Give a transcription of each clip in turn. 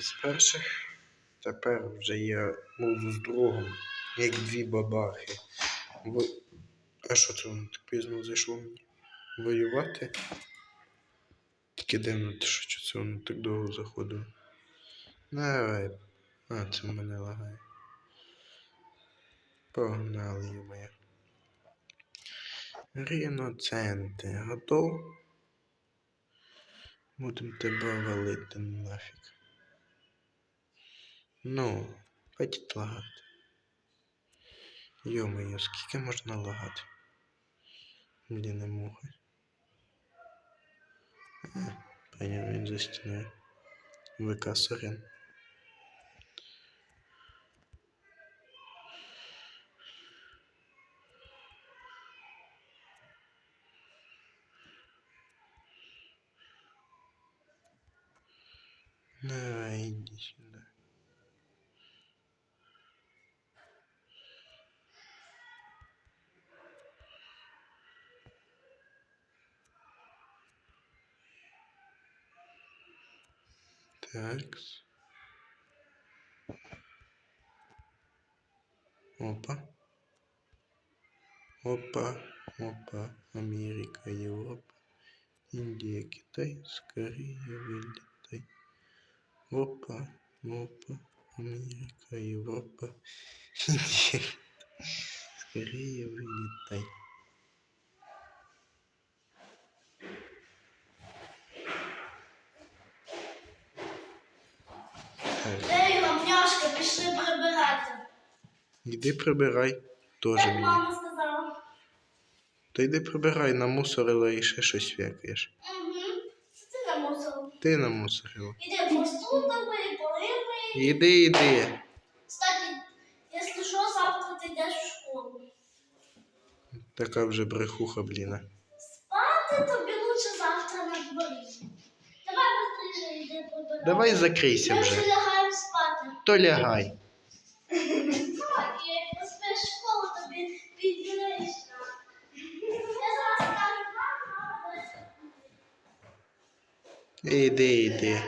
з перших. Тепер вже я буду з другом, як дві бабахи. Бо... А що це воно так пізно зайшло мені? Воювати? Тільки дивно, що це воно так довго заходило. Давай. А, це в мене лагає. Погнали, моя. Ріноценти, готов? Будем тебе валити нафіг. Ну, хватить лагати. Йо-моє, скільки можна лагати? Блін, не мухи. Поняв, він за стіною. ВК Сорен. Давай, иди сюда. Так. Опа. Опа. Опа. Америка, Европа. Индия, Китай. Скорее вылетай. Опа. Опа. Америка, Европа. Индия. Скорее вылетай. Іди прибирай. Тоже Як мені. мама сказала. Та йди прибирай, намусорила і ще щось вякаєш. Угу. Це ти намусив. Ти намусорила. Іди посуду мий, поли мий. Іди, іди. Кстати, якщо що, завтра ти йдеш в школу. Така вже брехуха, бліна. Спати тобі лучше завтра на дворі. Давай быстріше йди прибирати. Давай закрийся Ми вже. вже лягаємо спати. То лягай. Іди, іди.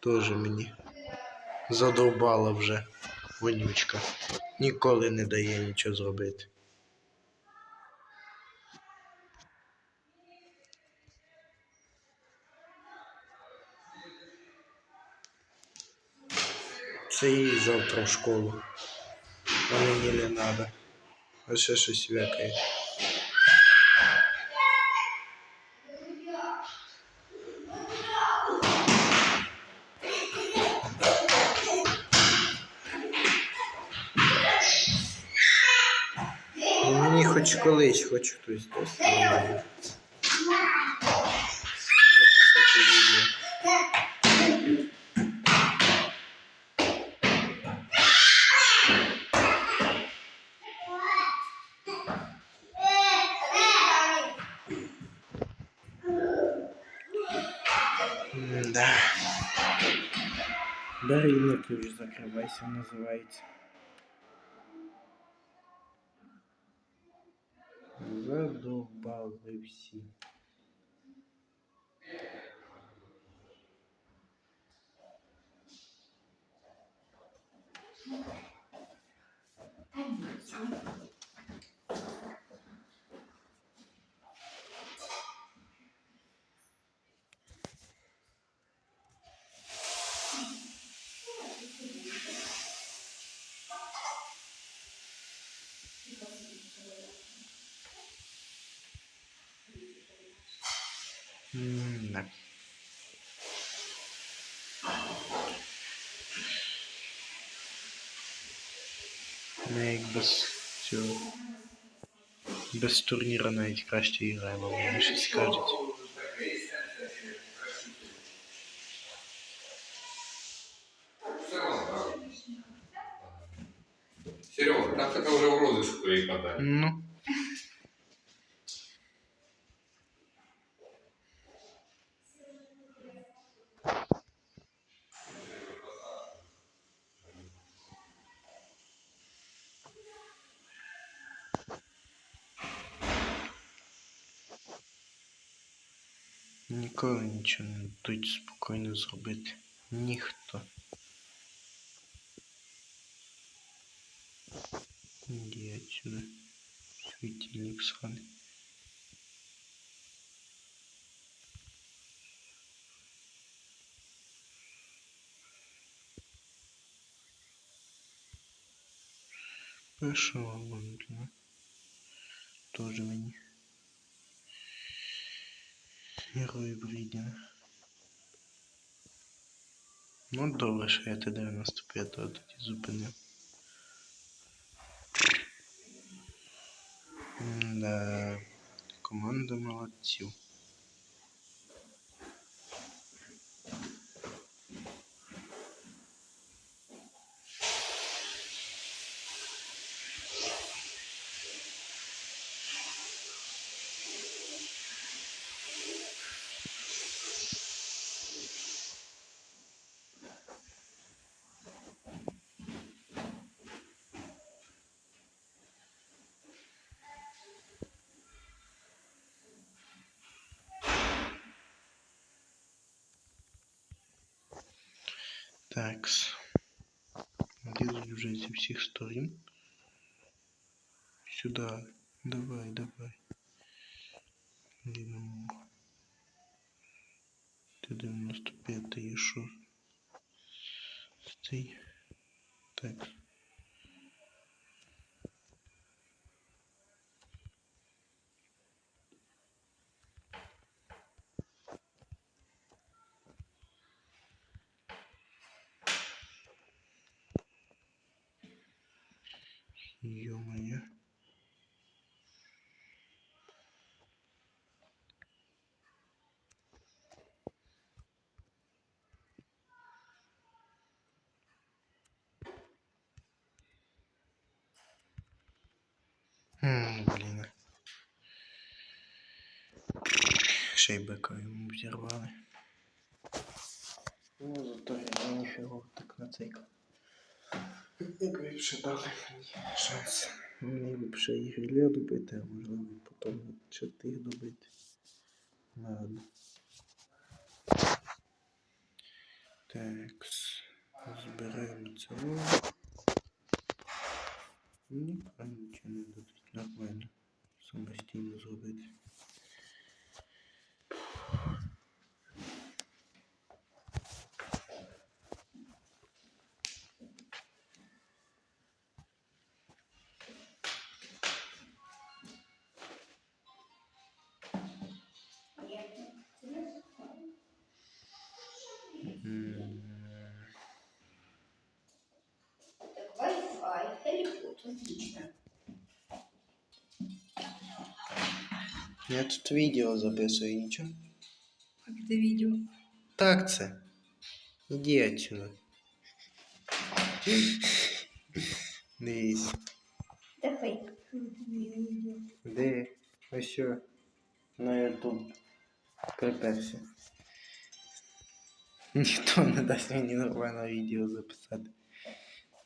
Тоже мені. Задовбала вже вонючка. Ніколи не дає нічого зробити. Це їй завтра в школу. А мені не треба. А ще щось вякає. Хоч колись, хоч хтось дасть. Да. Бери ключ, закривайся, називається. Задовбали всі. М, Да. Ми як без цього. Без турніра навіть краще граємо, вони щось скажуть. Серега, там така вже в розыску твої подали. Ну. Ніколи нічого не дадуть спокійно зробити. Ніхто. Иди отсюда. Светильник сраный. Пішов вон, блін. Тоже мені. Герой Брідіна. Ну, добре, що я Т-95 тоді зупинив. Да, команда молодців. Такс. Лізуть вже зі всіх сторін. Сюда. Давай, давай. Йдемо. Ти 95 і що? Стій. Так. Ё-моё. М, Блін. Ще й бека йому взірвали. Ну, зато я ніфіго так нацикав. Якби б дали мені шанс. Мені ще і гриля добити, а можливо потім ще тих добити. Ладно. Так. Збираємо цього. Ніка нічого не дадуть. Нормально. Самостійно зробити. Я тут відео записую, нічого. Как это видео? Так це. Іди отсюда. Дивись. Это фейк. Де? Ось що? На ютуб. Приперся. Ніхто не дасть мені нормальне відео записати.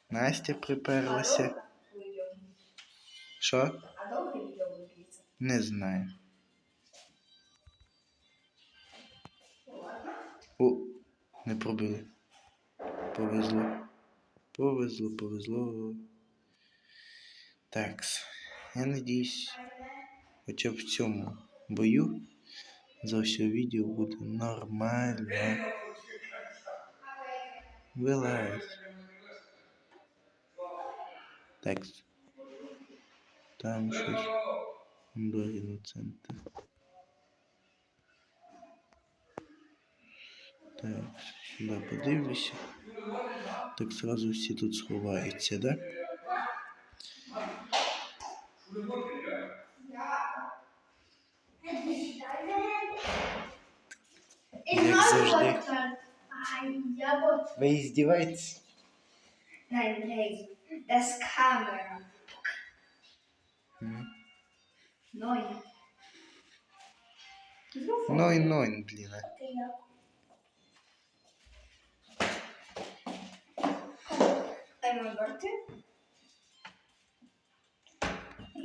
Настя приперлася. Що? А долго видео выглядит? Не знаю. Не пробили. Повезло. Повезло, повезло. Такс. Я надіюсь, хоча б в цьому бою за все відео буде нормально. Вилазь. Текст. Там щось. Доріно центр. Так, сюди подивлюся. Так сразу всі тут сховаються, так? Як завжди. Ви іздіваєтесь? Das Kamera. Neun. Neun, neun, блин. блін. а. Einmal warte.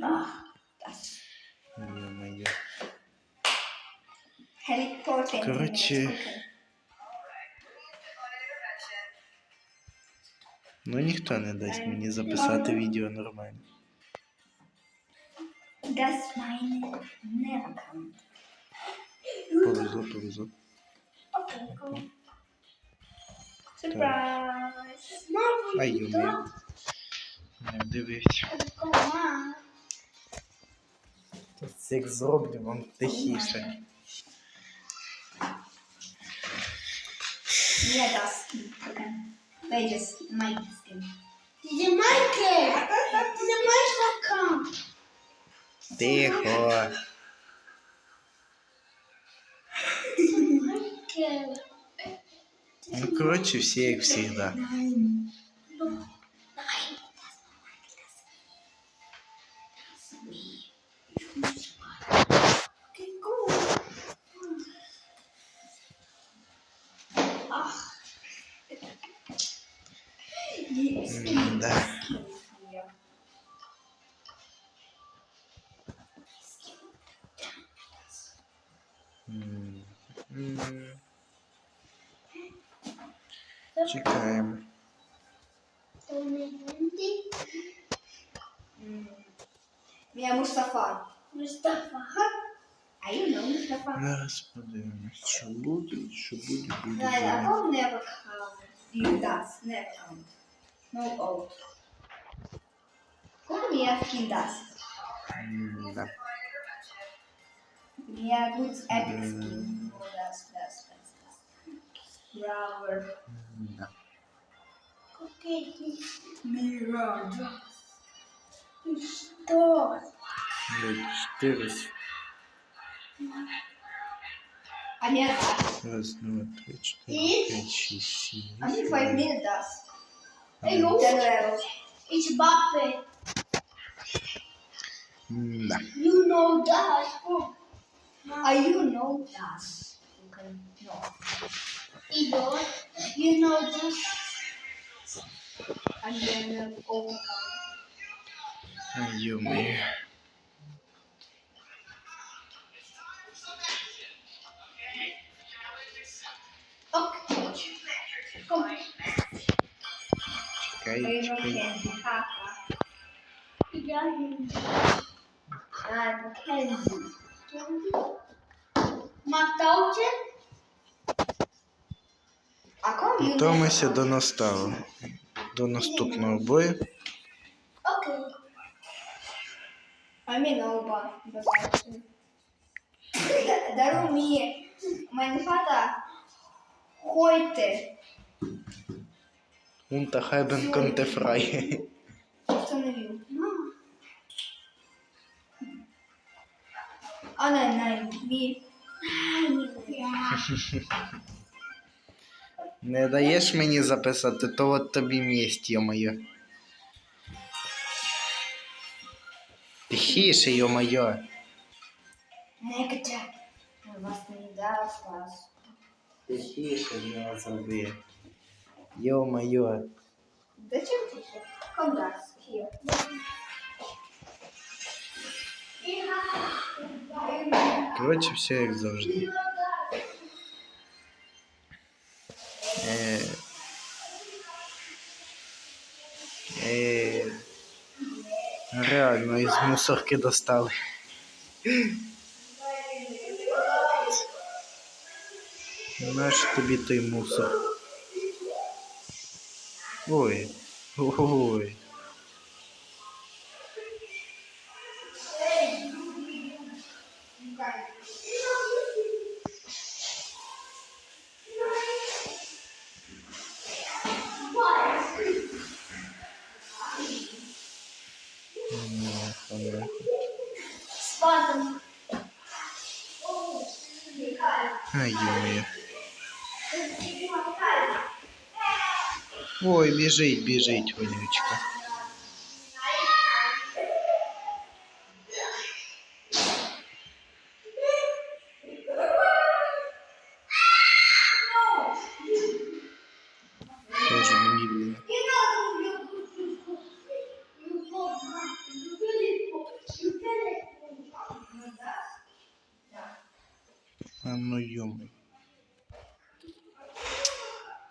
Ach, das. Ё-моё. Harry Potter. Короче. Ну ніхто не дасть мені записати відео нормально. Das meine Nerven. Повезло, повезло. Okay, cool. Surprise. Ай, Не. Come on. Як зроблю вам тихіше. Just my skin. Diese Maike! Diese Maike kam! Тихо. Maike! Он короче всех всегда. Да. Mm-hmm. М, м. Чекаємо. Я Мустафа. Мустафа. А you know Мустафа? Зараз подивимось, що буде, що буде, буде. Guys, I буде. will never count. You does never count. No oath. Como minha skin does? М, Да. Minha good epic Mm. skin. Oh, that's that's that's that's. Rubber. М, Да. Okay. Mirror. Что? Блядь, Чотири. А minha does. Раз, два, три, І? чотири, п'ять, шість, сім. A minha вісім, five дев'ять. minute does. Hey, no. Ten levels. It's Mbappe. М, Да. You know that. Oh, Ah, you know does. Okay. No. ego, you know, just and then uh, oh, all overcome. Oh, and you, me? Okay. Come. Czekaj, czekaj. Ja Mackenzie. Mackenzie? Mackenzie? Готуємося до count? наставу. До наступного бою. No, but but Дару мені Vater heute Unterhalben konnte frei. установил. А, nein, nein, wie? Не даєш мені записати, то от тобі місць, йо-моє. Тихіше, йо-моє. Негде. Was не даст вас. Тихіше не зроби. Йо-моє. Зачем ты еще? Komm das, hier. Коротше, все як завжди. Реально із мусорки достали. Наш тобі той мусор. Ой. Ой. Ай, ё Ой, біжить, біжить, вонючка.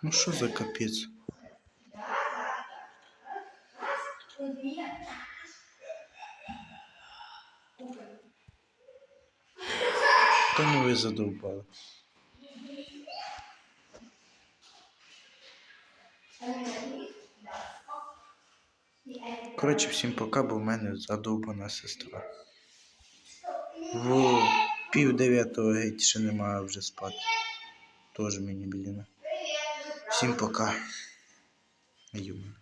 Ну що за капець? Та ну ви задовбали. Коротше, всім пока, бо в мене задовбана сестра. В пів дев'ятого геть ще немає вже спати. Тоже мені блін. Всім пока.